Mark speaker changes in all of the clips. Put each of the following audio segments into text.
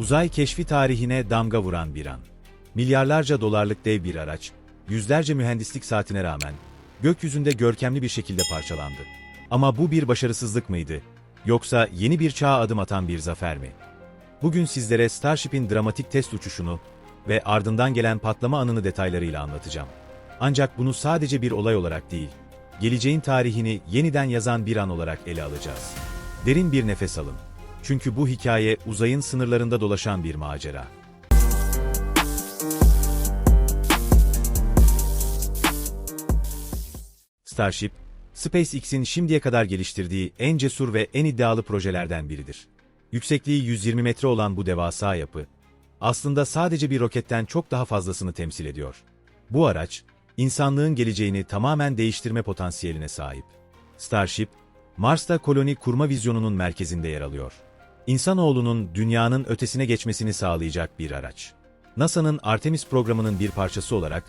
Speaker 1: Uzay keşfi tarihine damga vuran bir an. Milyarlarca dolarlık dev bir araç, yüzlerce mühendislik saatine rağmen, gökyüzünde görkemli bir şekilde parçalandı. Ama bu bir başarısızlık mıydı? Yoksa yeni bir çağa adım atan bir zafer mi? Bugün sizlere Starship'in dramatik test uçuşunu ve ardından gelen patlama anını detaylarıyla anlatacağım. Ancak bunu sadece bir olay olarak değil, geleceğin tarihini yeniden yazan bir an olarak ele alacağız. Derin bir nefes alın. Çünkü bu hikaye uzayın sınırlarında dolaşan bir macera. Starship, SpaceX'in şimdiye kadar geliştirdiği en cesur ve en iddialı projelerden biridir. Yüksekliği 120 metre olan bu devasa yapı, aslında sadece bir roketten çok daha fazlasını temsil ediyor. Bu araç, insanlığın geleceğini tamamen değiştirme potansiyeline sahip. Starship, Mars'ta koloni kurma vizyonunun merkezinde yer alıyor. İnsanoğlunun dünyanın ötesine geçmesini sağlayacak bir araç. NASA'nın Artemis programının bir parçası olarak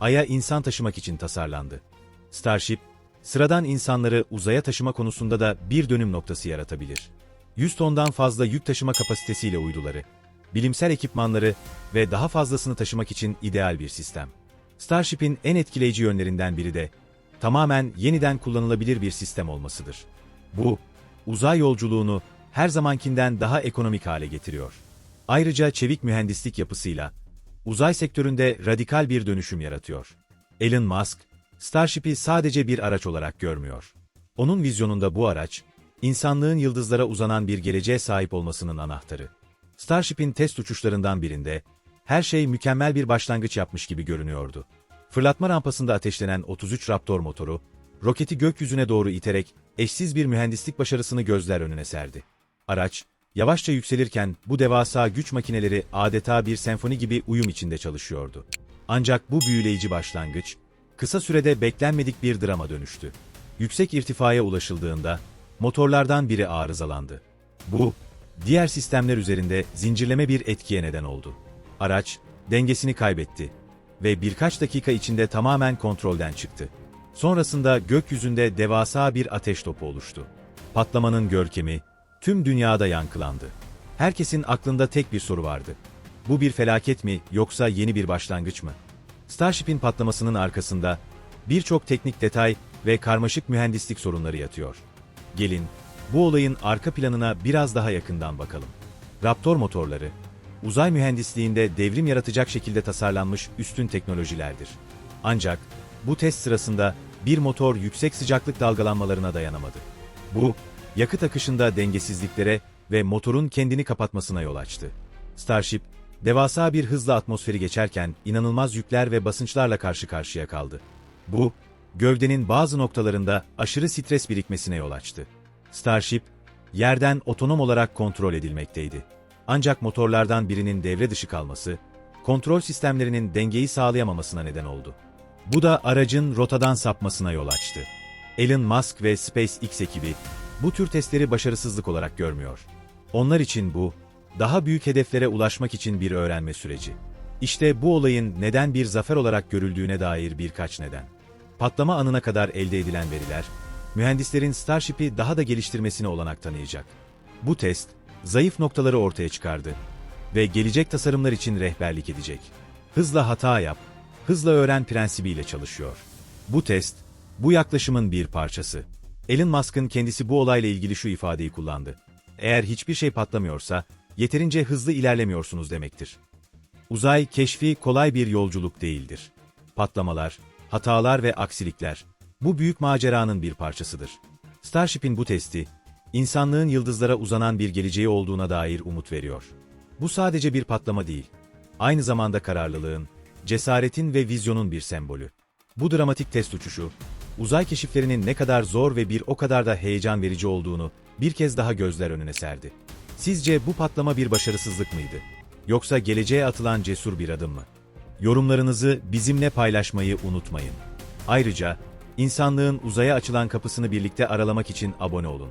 Speaker 1: Ay'a insan taşımak için tasarlandı. Starship, sıradan insanları uzaya taşıma konusunda da bir dönüm noktası yaratabilir. 100 tondan fazla yük taşıma kapasitesiyle uyduları, bilimsel ekipmanları ve daha fazlasını taşımak için ideal bir sistem. Starship'in en etkileyici yönlerinden biri de tamamen yeniden kullanılabilir bir sistem olmasıdır. Bu, uzay yolculuğunu her zamankinden daha ekonomik hale getiriyor. Ayrıca çevik mühendislik yapısıyla uzay sektöründe radikal bir dönüşüm yaratıyor. Elon Musk, Starship'i sadece bir araç olarak görmüyor. Onun vizyonunda bu araç, insanlığın yıldızlara uzanan bir geleceğe sahip olmasının anahtarı. Starship'in test uçuşlarından birinde, her şey mükemmel bir başlangıç yapmış gibi görünüyordu. Fırlatma rampasında ateşlenen 33 Raptor motoru, roketi gökyüzüne doğru iterek eşsiz bir mühendislik başarısını gözler önüne serdi. Araç, yavaşça yükselirken bu devasa güç makineleri adeta bir senfoni gibi uyum içinde çalışıyordu. Ancak bu büyüleyici başlangıç, kısa sürede beklenmedik bir drama dönüştü. Yüksek irtifaya ulaşıldığında, motorlardan biri arızalandı. Bu, diğer sistemler üzerinde zincirleme bir etkiye neden oldu. Araç, dengesini kaybetti ve birkaç dakika içinde tamamen kontrolden çıktı. Sonrasında gökyüzünde devasa bir ateş topu oluştu. Patlamanın görkemi tüm dünyada yankılandı. Herkesin aklında tek bir soru vardı. Bu bir felaket mi yoksa yeni bir başlangıç mı? Starship'in patlamasının arkasında birçok teknik detay ve karmaşık mühendislik sorunları yatıyor. Gelin, bu olayın arka planına biraz daha yakından bakalım. Raptor motorları, uzay mühendisliğinde devrim yaratacak şekilde tasarlanmış üstün teknolojilerdir. Ancak bu test sırasında bir motor yüksek sıcaklık dalgalanmalarına dayanamadı. Bu, yakıt akışında dengesizliklere ve motorun kendini kapatmasına yol açtı. Starship, devasa bir hızla atmosferi geçerken inanılmaz yükler ve basınçlarla karşı karşıya kaldı. Bu, gövdenin bazı noktalarında aşırı stres birikmesine yol açtı. Starship, yerden otonom olarak kontrol edilmekteydi. Ancak motorlardan birinin devre dışı kalması, kontrol sistemlerinin dengeyi sağlayamamasına neden oldu. Bu da aracın rotadan sapmasına yol açtı. Elon Musk ve SpaceX ekibi bu tür testleri başarısızlık olarak görmüyor. Onlar için bu, daha büyük hedeflere ulaşmak için bir öğrenme süreci. İşte bu olayın neden bir zafer olarak görüldüğüne dair birkaç neden. Patlama anına kadar elde edilen veriler, mühendislerin Starship'i daha da geliştirmesine olanak tanıyacak. Bu test, zayıf noktaları ortaya çıkardı ve gelecek tasarımlar için rehberlik edecek. Hızla hata yap, hızla öğren prensibiyle çalışıyor. Bu test, bu yaklaşımın bir parçası. Elon Musk'ın kendisi bu olayla ilgili şu ifadeyi kullandı. Eğer hiçbir şey patlamıyorsa, yeterince hızlı ilerlemiyorsunuz demektir. Uzay keşfi kolay bir yolculuk değildir. Patlamalar, hatalar ve aksilikler, bu büyük maceranın bir parçasıdır. Starship'in bu testi, insanlığın yıldızlara uzanan bir geleceği olduğuna dair umut veriyor. Bu sadece bir patlama değil, aynı zamanda kararlılığın, cesaretin ve vizyonun bir sembolü. Bu dramatik test uçuşu, uzay keşiflerinin ne kadar zor ve bir o kadar da heyecan verici olduğunu bir kez daha gözler önüne serdi. Sizce bu patlama bir başarısızlık mıydı? Yoksa geleceğe atılan cesur bir adım mı? Yorumlarınızı bizimle paylaşmayı unutmayın. Ayrıca, insanlığın uzaya açılan kapısını birlikte aralamak için abone olun.